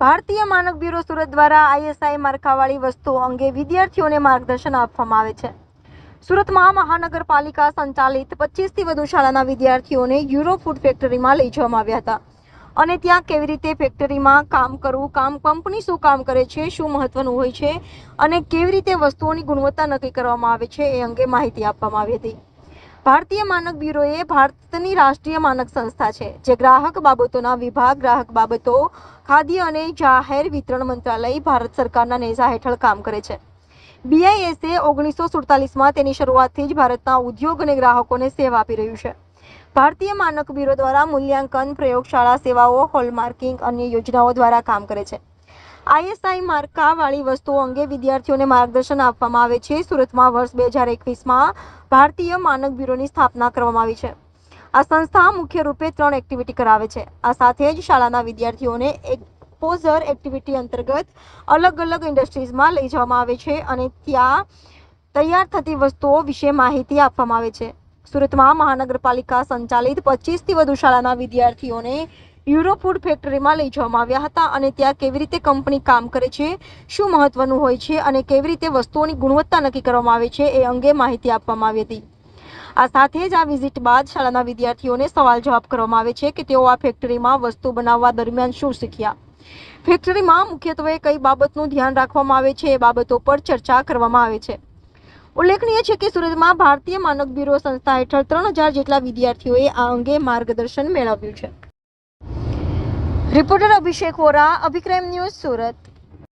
ભારતીય માનક બ્યુરો સુરત દ્વારા આઈએસઆઈ માળખાવાળી વસ્તુઓ અંગે વિદ્યાર્થીઓને માર્ગદર્શન આપવામાં આવે છે. સુરતમાં મહાનગરપાલિકા સંચાલિત પચીસથી વધુ શાળાના વિદ્યાર્થીઓને યુરો ફૂડ ફેક્ટરીમાં લઈ જવામાં આવ્યા હતા. અને ત્યાં કેવી રીતે ફેક્ટરીમાં કામ કરવું, કામ કંપની શું કામ કરે છે, શું મહત્વનું હોય છે અને કેવી રીતે વસ્તુઓની ગુણવત્તા નક્કી કરવામાં આવે છે એ અંગે માહિતી આપવામાં આવી હતી. ભારતીય માનક બ્યુરો એ ભારતની રાષ્ટ્રીય માનક સંસ્થા છે, જે ગ્રાહક બાબતોના વિભાગ, ગ્રાહક બાબતો, ખાદ્ય અને જાહેર વિતરણ મંત્રાલય, ભારત સરકારના નેજા હેઠળ કામ કરે છે. બીઆઈએસએ ઓગણીસો સુડતાલીસમાં તેની શરૂઆતથી જ ભારતના ઉદ્યોગ અને ગ્રાહકોને સેવા આપી રહ્યું છે. ભારતીય માનક બ્યુરો દ્વારા મૂલ્યાંકન પ્રયોગશાળા સેવાઓ, હોલમાર્કિંગ અન્ય યોજનાઓ દ્વારા કામ કરે છે. આઈએસઆઈ માર્કાવાળી વસ્તુઓ અંગે વિદ્યાર્થીઓને માર્ગદર્શન આપવામાં આવે છે. સુરતમાં વર્ષ બે હજાર એકવીસમાં ભારતીય માનક બ્યુરોની સ્થાપના કરવામાં આવી છે. આ સંસ્થા મુખ્ય રૂપે ત્રણ એક્ટિવિટી કરાવે છે. આ સાથે જ શાળાના વિદ્યાર્થીઓને એક્સપોઝર એક્ટિવિટી અંતર્ગત અલગ અલગ ઇન્ડસ્ટ્રીઝમાં લઈ જવામાં આવે છે અને ત્યાં તૈયાર થતી વસ્તુઓ વિશે માહિતી આપવામાં આવે છે. સુરતમાં મહાનગરપાલિકા સંચાલિત પચીસથી વધુ શાળાના વિદ્યાર્થીઓને યુરો ફૂડ ફેક્ટરીમાં લઈ જવામાં આવ્યા હતા અને ત્યાં કેવી રીતે કંપની કામ કરે છે, શું મહત્વનું હોય છે અને કેવી રીતે વસ્તુઓની ગુણવત્તા નક્કી કરવામાં આવે છે એ અંગે માહિતી આપવામાં આવી હતી. આ સાથે જ આ વિઝિટ બાદ શાળાના વિદ્યાર્થીઓને સવાલ જવાબ કરવામાં આવે છે કે તેઓ આ ફેક્ટરીમાં વસ્તુ બનાવવા દરમિયાન શું શીખ્યા. ફેક્ટરીમાં મુખ્યત્વે કઈ બાબતનું ધ્યાન રાખવામાં આવે છે એ બાબતો પર ચર્ચા કરવામાં આવે છે. ઉલ્લેખનીય છે કે સુરતમાં ભારતીય માનક બ્યુરો સંસ્થા હેઠળ ત્રણ હજાર જેટલા વિદ્યાર્થીઓએ આ અંગે માર્ગદર્શન મેળવ્યું છે. Reporter Abhishek Vora Abhikram news Surat.